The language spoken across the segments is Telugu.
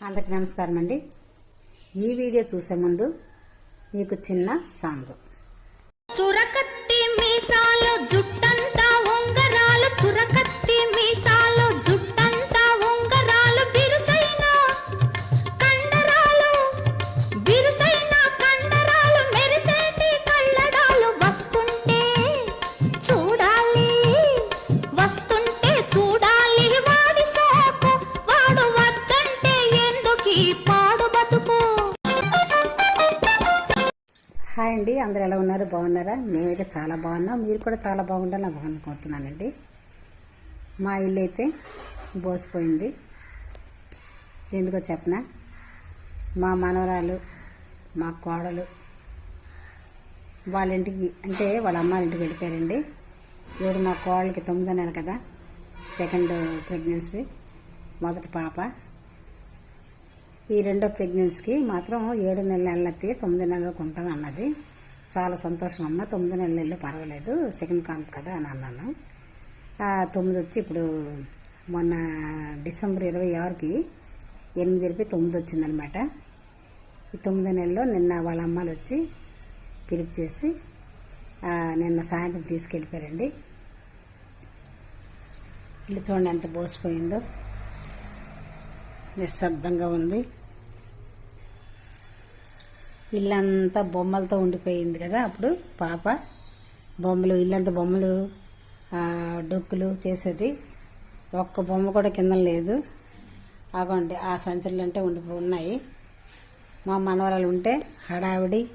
అందరికి నమస్కారం అండి. ఈ వీడియో చూసే ముందు మీకు చిన్న సాంగ్ చురకత్తి మీసాలు జుట్ట హాయ్ అండి. అందరు ఎలా ఉన్నారు? బాగున్నారా? మేమైతే చాలా బాగున్నాం. మీరు కూడా చాలా బాగుండాలని బాగుంది అనుకుంటున్నానండి మా ఇల్లు అయితే బోసిపోయింది. ఎందుకో చెప్పనా. మా మనవరాలు మా కోడలు వాళ్ళ ఇంటికి అంటే వాళ్ళ అమ్మాయి ఇంటికి వెళ్ళిపోయారండి. ఇప్పుడు మా కోడలకి తొమ్మిదో నెల కదా. Second pregnancy. మొదటి పాప. ఈ రెండో ప్రెగ్నెన్సీకి మాత్రం ఏడు నెలల నెలలకి తొమ్మిది నెలలకు ఉంటాను అన్నది. చాలా సంతోషం అమ్మ. తొమ్మిది నెలల నెలలు పర్వాలేదు. సెకండ్ కాంప్ కదా అని అన్నాను. తొమ్మిది వచ్చి ఇప్పుడు మొన్న డిసెంబర్ ఇరవై ఆరుకి ఎనిమిది ఇరవై తొమ్మిది వచ్చిందనమాట. ఈ తొమ్మిది నెలలో నిన్న వాళ్ళ అమ్మాలు వచ్చి పిలుపు చేసి నిన్న సాయంత్రం తీసుకెళ్ళిపోయారండి. ఇల్లు చూడండి ఎంత బోసిపోయిందో. నిశ్శబ్దంగా ఉంది. ఇల్లంతా బొమ్మలతో ఉండిపోయింది కదా అప్పుడు పాప. బొమ్మలు ఇల్లంతా బొమ్మలు డొక్కులు చేసేది. ఒక్క బొమ్మ కూడా కింద లేదు. అగోండి ఆ సంచులు అంటే ఉండిపో ఉన్నాయి. మా మనవరాలు ఉంటే హడావిడి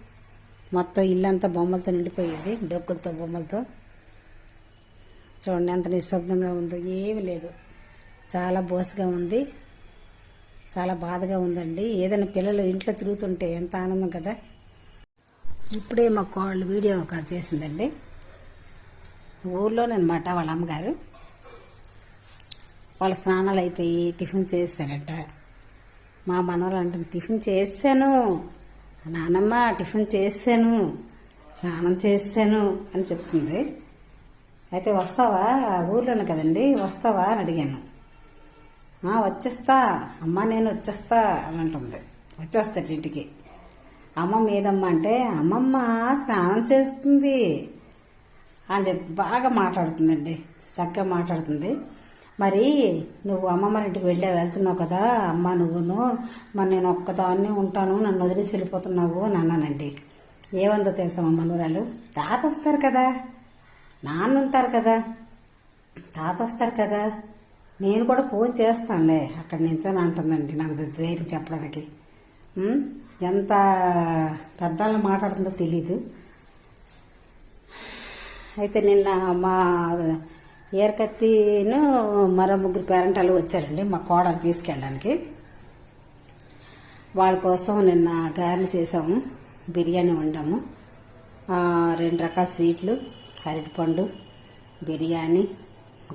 మొత్తం ఇల్లంతా బొమ్మలతో నిండిపోయేది డొక్కులతో బొమ్మలతో. చూడండి ఎంత నిశ్శబ్దంగా ఉందో. ఏమీ లేదు. చాలా బోసుగా ఉంది. చాలా బాధగా ఉందండి. ఏదైనా పిల్లలు ఇంట్లో తిరుగుతుంటే ఎంత ఆనందం కదా. ఇప్పుడే మా కోళ్ళు వీడియో కాల్ చేసిందండి. ఊర్లోనమాట వాళ్ళ అమ్మగారు. వాళ్ళ స్నానాలు అయిపోయి టిఫిన్ చేశారట. మా మనవలు అంటుంది టిఫిన్ చేశాను. నానమ్మ టిఫిన్ చేశాను. స్నానం చేశాను. అని చెప్తుంది. అయితే వస్తావా? ఊర్లోనే కదండి. వస్తావా? అని అడిగాను. వచ్చేస్తా. అమ్మ నేను వచ్చేస్తా అని అంటుంది. వచ్చేస్తాడు ఇంటికి. అమ్మమ్మ ఏదమ్మ అంటే అమ్మమ్మ స్నానం చేస్తుంది అని చెప్పి బాగా మాట్లాడుతుందండి. చక్కగా మాట్లాడుతుంది. మరి నువ్వు అమ్మమ్మ ఇంటికి వెళ్ళే వెళ్తున్నావు కదా అమ్మ నువ్వును మరి నేను ఒక్కదాన్ని ఉంటాను నన్ను వదిలేసి వెళ్ళిపోతున్నావు అని అన్నానండి. ఏమందో తెలుసా మా మనవరాలు? తాత వస్తారు కదా. నాన్న ఉంటారు కదా. తాత వస్తారు కదా. నేను కూడా ఫోన్ చేస్తానులే. అక్కడ నించొని అంటుందండి నాకు ధైర్యం చెప్పడానికి. ఎంత పెద్దలు మాట్లాడుతుందో తెలీదు. అయితే నిన్న మా ఏరకత్తిను మరో ముగ్గురు పేరెంటాలు వచ్చారండి మా కోడలు తీసుకెళ్ళడానికి. వాళ్ళ కోసం నిన్న గారెలు చేసాము. బిర్యానీ వండాము. రెండు రకాల స్వీట్లు అరటిపండు బిర్యానీ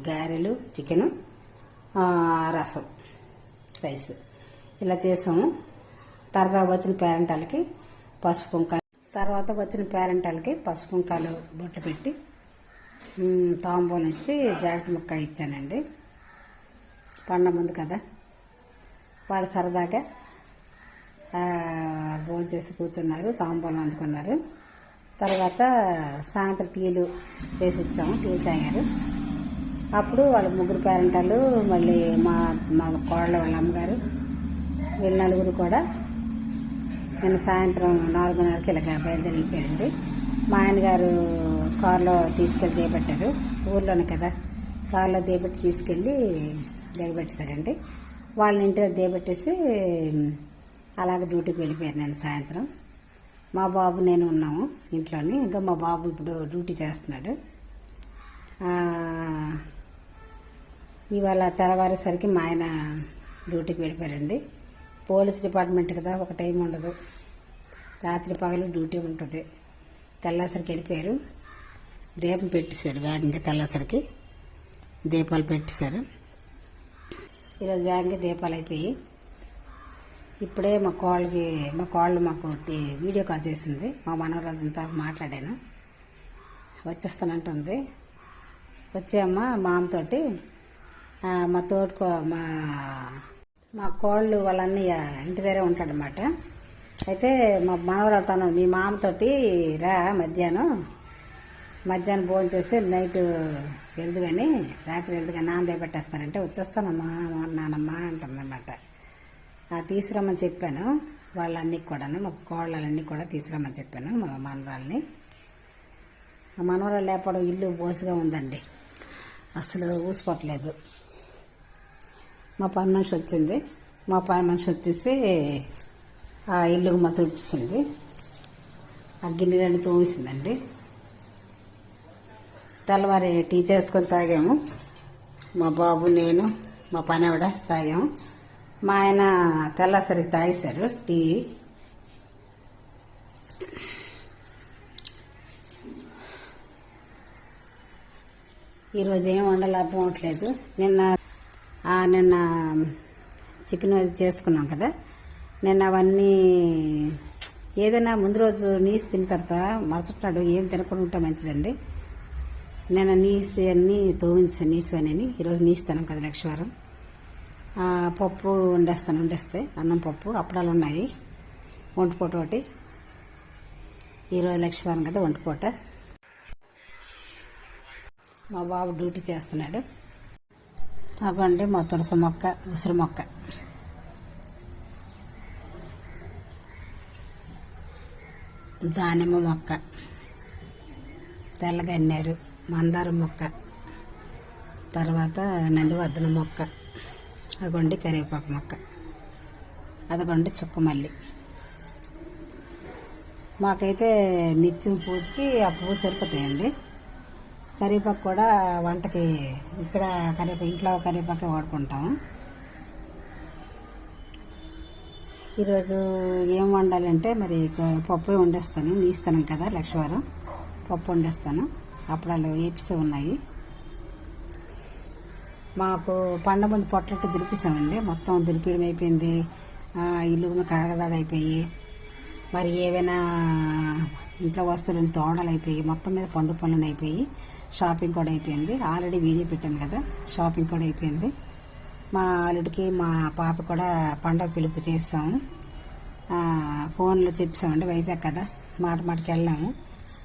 గారెలు చికెను. రసం రైస్. ఇలా చేసాము. తర్వాత వచ్చిన పేరెంటాలకి పసుపు కుంకాలు. తర్వాత వచ్చిన పేరెంటాలకి పసుపు కుంకాలు బొట్లు పెట్టి ఉమ్, తాంబూలం ఇచ్చి జాకెట్ ముక్క ఇచ్చానండి. పండ ముందు కదా. వాళ్ళు సరదాగా భోజనం చేసి కూర్చున్నారు తాంబూలం అందుకున్నారు. తర్వాత సాయంత్రం టీలు చేసి ఇచ్చాము టీలు తాగారు అప్పుడు వాళ్ళ ముగ్గురు పేరెంటాలు మళ్ళీ మా మా కోళ్ళ వాళ్ళ అమ్మగారు వీళ్ళ నలుగురు కూడా నేను సాయంత్రం నాలుగున్నరకి ఇలాగ బయలుదేరి వెళ్ళిపోయారండి. మా ఆయనగారు కారులో తీసుకెళ్ళి దిగబెట్టారు ఊర్లోనే కదా. కారులో దిగబెట్టి తీసుకెళ్ళి దిగబెట్టేశారండి వాళ్ళ ఇంటిలో దిగబెట్టేసి అలాగ డ్యూటీకి వెళ్ళిపోయారు నేను సాయంత్రం. మా బాబు నేను ఉన్నాము ఇంట్లోని. ఇంకా మా బాబు ఇప్పుడు డ్యూటీ చేస్తున్నాడు. ఇవాళ తెల్లవారేసరికి మా ఆయన డ్యూటీకి వెళ్ళిపోయారండి. పోలీస్ డిపార్ట్మెంట్ కదా ఒక టైం ఉండదు. రాత్రి పగలు డ్యూటీ ఉంటుంది. తెల్లాసరికి వెళ్ళిపోయారు. దీపం పెట్టేశారు వేగంగా తెల్లాసరికి దీపాలు పెట్టేశారు. ఈరోజు వేగంగా దీపాలు అయిపోయి ఇప్పుడే మా కోళ్ళకి మా కోళ్ళు మాకు వీడియో కాల్ చేసింది. మా మనవరాలు మాట్లాడాను. వచ్చేస్తానంటుంది. వచ్చామ్మా మామతోటి మా తోడుకో మా మా కోళ్ళు వాళ్ళన్నీ ఇంటి దగ్గరే ఉంటాడనమాట అయితే మా మనవరాలు తను మీ మామతోటి రా మధ్యాహ్నం. మధ్యాహ్నం భోజనం చేసి నైట్ వెళ్దు కానీ రాత్రి వెళ్దు కానీ నాన్న పెట్టేస్తానంటే వచ్చేస్తానమ్మా మా అంటుందన్నమాట. తీసుకురమ్మని చెప్పాను. వాళ్ళన్నీ కూడాను మా కోళ్ళన్నీ కూడా తీసుకురమ్మని చెప్పాను మా మనవరాల్ని. ఆ మనవరాలు లేపడం ఇల్లు బోసుగా ఉందండి. అసలు ఊసిపోవట్లేదు. మా పని మనిషి వచ్చింది. మా పని మనిషి వచ్చేసి ఆ ఇల్లు మా తుడిచింది ఆ గిన్నెలన్నీ తోమిసిందండి. తెల్లవారి టీ చేసుకొని తాగాము. మా బాబు నేను మా పని ఆవిడ తాగాము. మా ఆయన తెల్లసరికి తాగేశారు టీ. ఈరోజు ఏం వండాలో అర్థం అవట్లేదు నిన్న నిన్న చికెన్ అది చేసుకున్నాం కదా. నిన్న అవన్నీ ఏదైనా ముందు రోజు నీస్ తిన్న తర్వాత మరుసటి నాడు ఏం తినకుండా ఉంటే మంచిదండి. నేను నీస్ అన్నీ తోమించి నీసు అని ఈరోజు నీసు తినం కదా లక్షవారం. పప్పు వండేస్తాను వండేస్తే అన్నం పప్పు అప్పడాలు ఉన్నాయి. వంటపూట ఒకటి. ఈరోజు లక్షవారం కదా వంటపూట మా బాబు డ్యూటీ చేస్తున్నాడు. అవండి మా తులసి మొక్క ఉసిరి మొక్క. దానిమ్మ మొక్క తెల్లగన్నేరు మందారం మొక్క తర్వాత నందివర్ధన మొక్క అదిగోండి కరివేపాకు మొక్క అదిగోండి చుక్కమల్లి మాకైతే నిత్యం పూజకి ఆ పువ్వు సరిపోతాయండి. కరివేపాకు కూడా వంటకి ఇక్కడ కరివేపాకు ఇంట్లో కరివేపాకే వాడుకుంటాము. ఈరోజు ఏం వండాలంటే మరి పప్పు వండేస్తాను నీస్తాను కదా లక్షవారం. పప్పు వండేస్తాను. అప్పడాలు ఏపిసి ఉన్నాయి. మాకు పండ ముందు పొట్లకి దులిపిస్తామండి మొత్తం దులిపడం అయిపోయింది. ఇల్లు కడగదాడు అయిపోయి మరి ఏవైనా ఇంట్లో వస్తువులు తోడలు అయిపోయి మొత్తం మీద పండు పనులు అయిపోయి షాపింగ్ కూడా అయిపోయింది. ఆల్రెడీ వీడియో పెట్టాను కదా షాపింగ్ కూడా అయిపోయింది. మా అల్లుడికి మా పాప కూడా పండగ పిలుపు చేస్తాము. ఫోన్లో చెప్పామండి వైజాగ్ కదా మాట మాటకి వెళ్ళాము.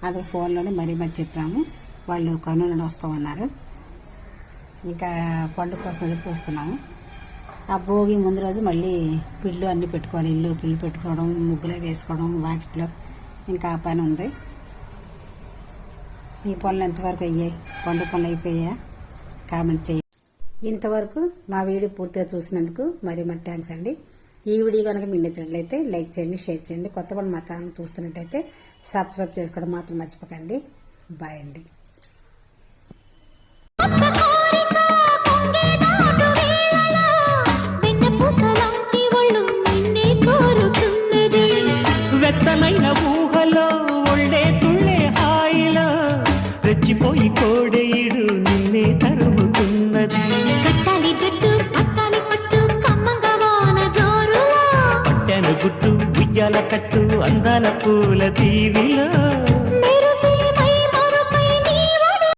అదే ఫోన్లోనే మరీ మరి చెప్పాము. వాళ్ళు కనులని వస్తామన్నారు. ఇంకా పండుగ కోసం చూస్తున్నాము. ఆ భోగి ముందు రోజు మళ్ళీ పిల్లు అన్నీ పెట్టుకోవాలి. ఇల్లు పిల్లు పెట్టుకోవడం ముగ్గులు వేసుకోవడం వాకిట్లో ఇంకా ఆ పని ఉంది. ఈ పనులు ఎంతవరకు అయ్యాయి? పండు పనులు అయిపోయాయా? కామెంట్ చేయండి ఇంతవరకు మా వీడియో పూర్తిగా చూసినందుకు మరి మరి థ్యాంక్స్ అండి. ఈ వీడియో కనుక మీకు నచ్చినట్లయితే లైక్ చేయండి షేర్ చేయండి. కొత్త వాళ్ళు మా ఛానల్ చూస్తున్నట్టయితే సబ్స్క్రైబ్ చేసుకోవడం మాత్రం మర్చిపోకండి. బాయ్ అండి.